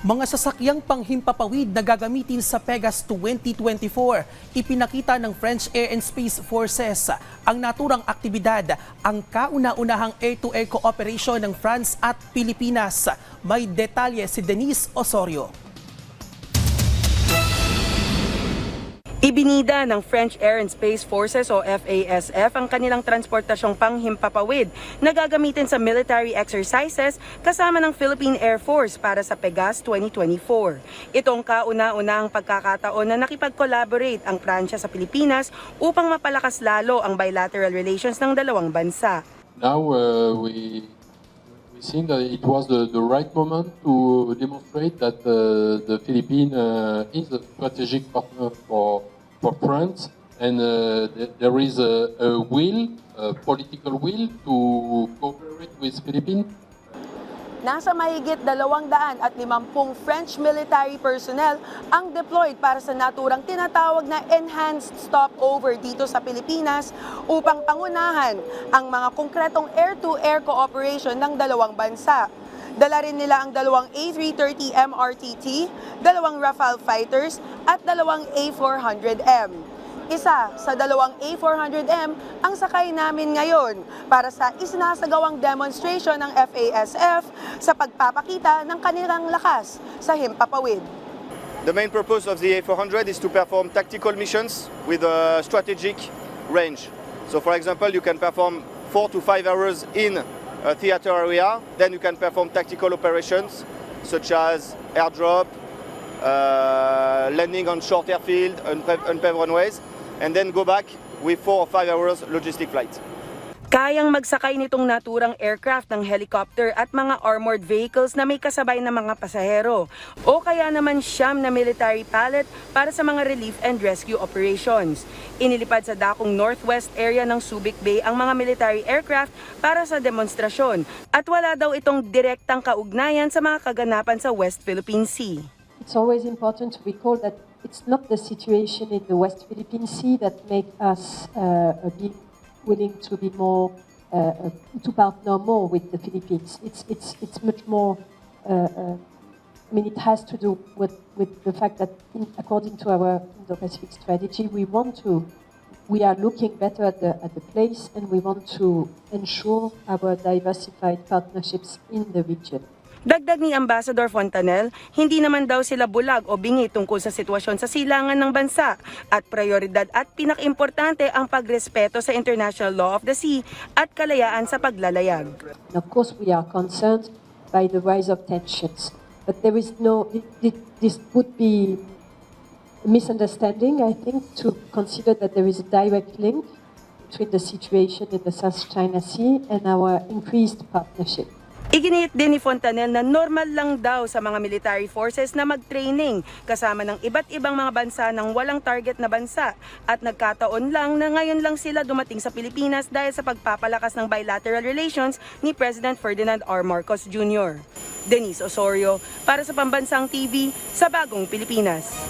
Mga sasakyang panghimpapawid na gagamitin sa Pegas 2024, ipinakita ng French Air and Space Forces ang naturang aktibidad, ang kauna-unahang air-to-air cooperation ng France at Pilipinas. May detalye si Denise Osorio. Ibinida ng French Air and Space Forces o FASF ang kanilang transportasyong panghimpapawid na gagamitin sa military exercises kasama ng Philippine Air Force para sa Pegas 2024. Itong kauna-unahang pagkakataon na nakipag-collaborate ang Pransya sa Pilipinas upang mapalakas lalo ang bilateral relations ng dalawang bansa. Now uh, we we think that it was the, the right moment to demonstrate that uh, the Philippines uh, is a strategic partner for for France, and uh, th- there is a, a will, a political will, to cooperate with Philippines. Nasa mahigit 250 French military personnel ang deployed para sa naturang tinatawag na enhanced stopover dito sa Pilipinas upang pangunahan ang mga konkretong air-to-air cooperation ng dalawang bansa. Dala rin nila ang dalawang A330 MRTT, dalawang Rafale fighters at dalawang A400M. Isa sa dalawang A400M ang sakay namin ngayon para sa isinasagawang demonstration ng FASF sa pagpapakita ng kanilang lakas sa himpapawid. The main purpose of the A400 is to perform tactical missions with a strategic range. So, for example, you can perform four to five hours in a theater area, then you can perform tactical operations such as airdrop, uh, landing on short airfield, unpaved runways, and then go back with four or five hours logistic flight. Kayang magsakay nitong naturang aircraft ng helicopter at mga armored vehicles na may kasabay na mga pasahero o kaya naman siyam na military pallet para sa mga relief and rescue operations. Inilipad sa dakong northwest area ng Subic Bay ang mga military aircraft para sa demonstrasyon at wala daw itong direktang kaugnayan sa mga kaganapan sa West Philippine Sea. It's always important to recall that it's not the situation in the West Philippine Sea that make us uh, a bit willing to be more uh, uh, to partner more with the Philippines. It's it's it's much more. Uh, uh, I mean, it has to do with with the fact that, in, according to our Indo-Pacific strategy, we want to. We are looking better at the at the place, and we want to ensure our diversified partnerships in the region. Dagdag ni Ambassador Fontanel, hindi naman daw sila bulag o bingi tungkol sa sitwasyon sa silangan ng bansa at prioridad at pinakimportante ang pagrespeto sa international law of the sea at kalayaan sa paglalayag. Of course, we are concerned by the rise of tensions, but there is no. thi- thi- This would be a misunderstanding, I think, to consider that there is a direct link between the situation in the South China Sea and our increased partnership. Iginiit din ni Fontanel na normal lang daw sa mga military forces na mag-training kasama ng iba't ibang mga bansa ng walang target na bansa at nagkataon lang na ngayon lang sila dumating sa Pilipinas dahil sa pagpapalakas ng bilateral relations ni President Ferdinand R. Marcos Jr. Denise Osorio para sa Pambansang TV sa Bagong Pilipinas.